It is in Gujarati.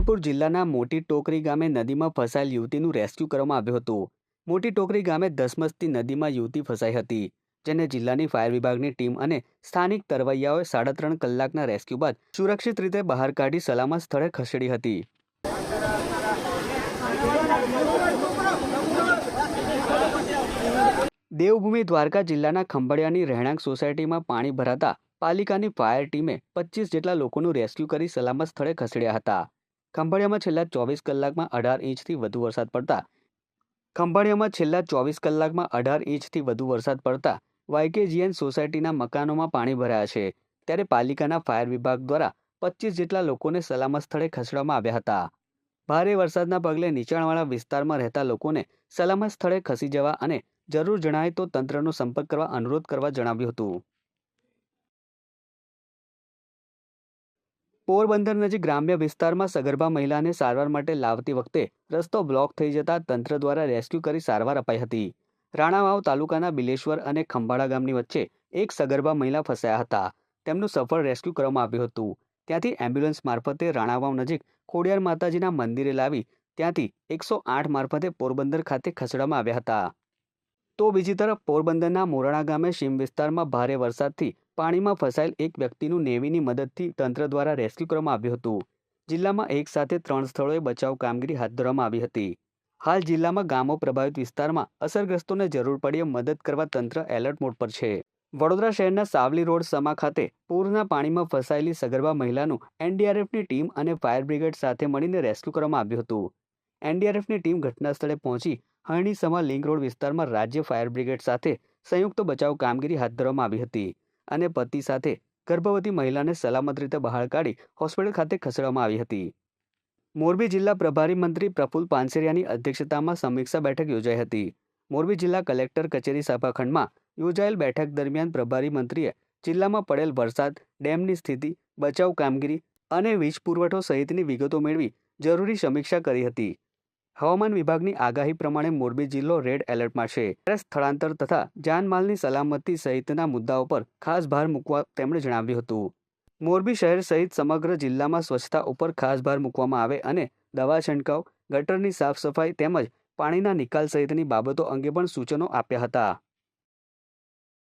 છોટાઉદેપુર જિલ્લાના મોટી ટોકરી ગામે નદીમાં ફસાયેલ યુવતીનું રેસ્ક્યુ કરવામાં આવ્યું હતું. મોટી ટોકરી ગામે ધસમસતી નદીમાં યુવતી ફસાઈ હતી, જેને જિલ્લાની ફાયર વિભાગની ટીમ અને સ્થાનિક તરવૈયાઓએ સાડા ત્રણ કલાકના રેસ્ક્યુ બાદ સુરક્ષિત રીતે બહાર કાઢી સલામત સ્થળે ખસેડી હતી. દેવભૂમિ દ્વારકા જિલ્લાના ખંભાળિયાની રહેણાંક સોસાયટીમાં પાણી ભરાતા પાલિકાની ફાયર ટીમે પચીસ જેટલા લોકોનું રેસ્ક્યુ કરી સલામત સ્થળે ખસેડ્યા હતા. ખંભાળિયામાં છેલ્લા ચોવીસ કલાકમાં અઢાર ઇંચથી વધુ વરસાદ પડતા ખંભાળિયામાં છેલ્લા ચોવીસ કલાકમાં અઢાર ઇંચથી વધુ વરસાદ પડતા વાયકેજીએન સોસાયટીના મકાનોમાં પાણી ભરાયા છે. ત્યારે પાલિકાના ફાયર વિભાગ દ્વારા પચીસ જેટલા લોકોને સલામત સ્થળે ખસેડવામાં આવ્યા હતા. ભારે વરસાદના પગલે નીચાણવાળા વિસ્તારમાં રહેતા લોકોને સલામત સ્થળે ખસી જવા અને જરૂર જણાય તો તંત્રનો સંપર્ક કરવા અનુરોધ કરવા જણાવ્યું હતું. પોરબંદર નજીક ગ્રામ્ય વિસ્તારમાં સગર્ભા મહિલાને સારવાર માટે લાવતી વખતે રસ્તો બ્લોક થઈ જતા તંત્ર દ્વારા રેસ્ક્યુ કરી સારવાર અપાઈ હતી. રાણાવાવ તાલુકાના બિલેશ્વર અને ખંભાળા ગામની વચ્ચે એક સગર્ભા મહિલા ફસાયા હતા. તેમનું સફળ રેસ્ક્યુ કરવામાં આવ્યું હતું. ત્યાંથી એમ્બ્યુલન્સ મારફતે રાણાવાવ નજીક ખોડિયાર માતાજીના મંદિરે લાવી ત્યાંથી એકસો આઠ મારફતે પોરબંદર ખાતે ખસેડવામાં આવ્યા હતા. તો બીજી તરફ પોરબંદરના મોરાણા ગામે શિમ વિસ્તારમાં ભારે વરસાદથી પાણીમાં ફસાયેલ એક વ્યક્તિનું નેવીની મદદથી તંત્ર દ્વારા રેસ્ક્યુ કરવામાં આવ્યું હતું. જિલ્લામાં એક સાથે ત્રણ સ્થળોએ બચાવ કામગીરી હાથ ધરવામાં આવી હતી. હાલ જિલ્લામાં ગામો પ્રભાવિત વિસ્તારમાં અસરગ્રસ્તોને જરૂર પડીએ મદદ કરવા તંત્ર એલર્ટ મોડ પર છે. વડોદરા શહેરના સાવલી રોડ સમા ખાતે પૂરના પાણીમાં ફસાયેલી સગર્ભા મહિલાનું એનડીઆરએફની ટીમ અને ફાયર બ્રિગેડ સાથે મળીને રેસ્ક્યુ કરવામાં આવ્યું હતું. એનડીઆરએફની ટીમ ઘટના સ્થળે પહોંચી હરણીસમા લિંક રોડ વિસ્તારમાં રાજ્ય ફાયર બ્રિગેડ સાથે સંયુક્ત બચાવ કામગીરી હાથ ધરવામાં આવી હતી અને પતિ સાથે ગર્ભવતી મહિલાને સલામત રીતે બહાર કાઢી હોસ્પિટલ ખાતે ખસેડવામાં આવી હતી. મોરબી જિલ્લા પ્રભારી મંત્રી પ્રફુલ પાનસેરિયાની અધ્યક્ષતામાં સમીક્ષા બેઠક યોજાઈ હતી. મોરબી જિલ્લા કલેક્ટર કચેરી સભાખંડમાં યોજાયેલ બેઠક દરમિયાન પ્રભારી મંત્રીએ જિલ્લામાં પડેલ વરસાદ, ડેમની સ્થિતિ, બચાવ કામગીરી અને વીજ પુરવઠો સહિતની વિગતો મેળવી જરૂરી સમીક્ષા કરી હતી. હવામાન વિભાગની આગાહી પ્રમાણે મોરબી જિલ્લો રેડ એલર્ટમાં છે. ત્યારે સ્થળાંતર તથા જાનમાલની સલામતી સહિતના મુદ્દાઓ પર ખાસ ભાર મૂકવા તેમણે જણાવ્યું હતું. મોરબી શહેર સહિત સમગ્ર જિલ્લામાં સ્વચ્છતા ઉપર ખાસ ભાર મૂકવામાં આવે અને દવા છંટકાવ, ગટરની સાફ સફાઈ તેમજ પાણીના નિકાલ સહિતની બાબતો અંગે પણ સૂચનો આપ્યા હતા.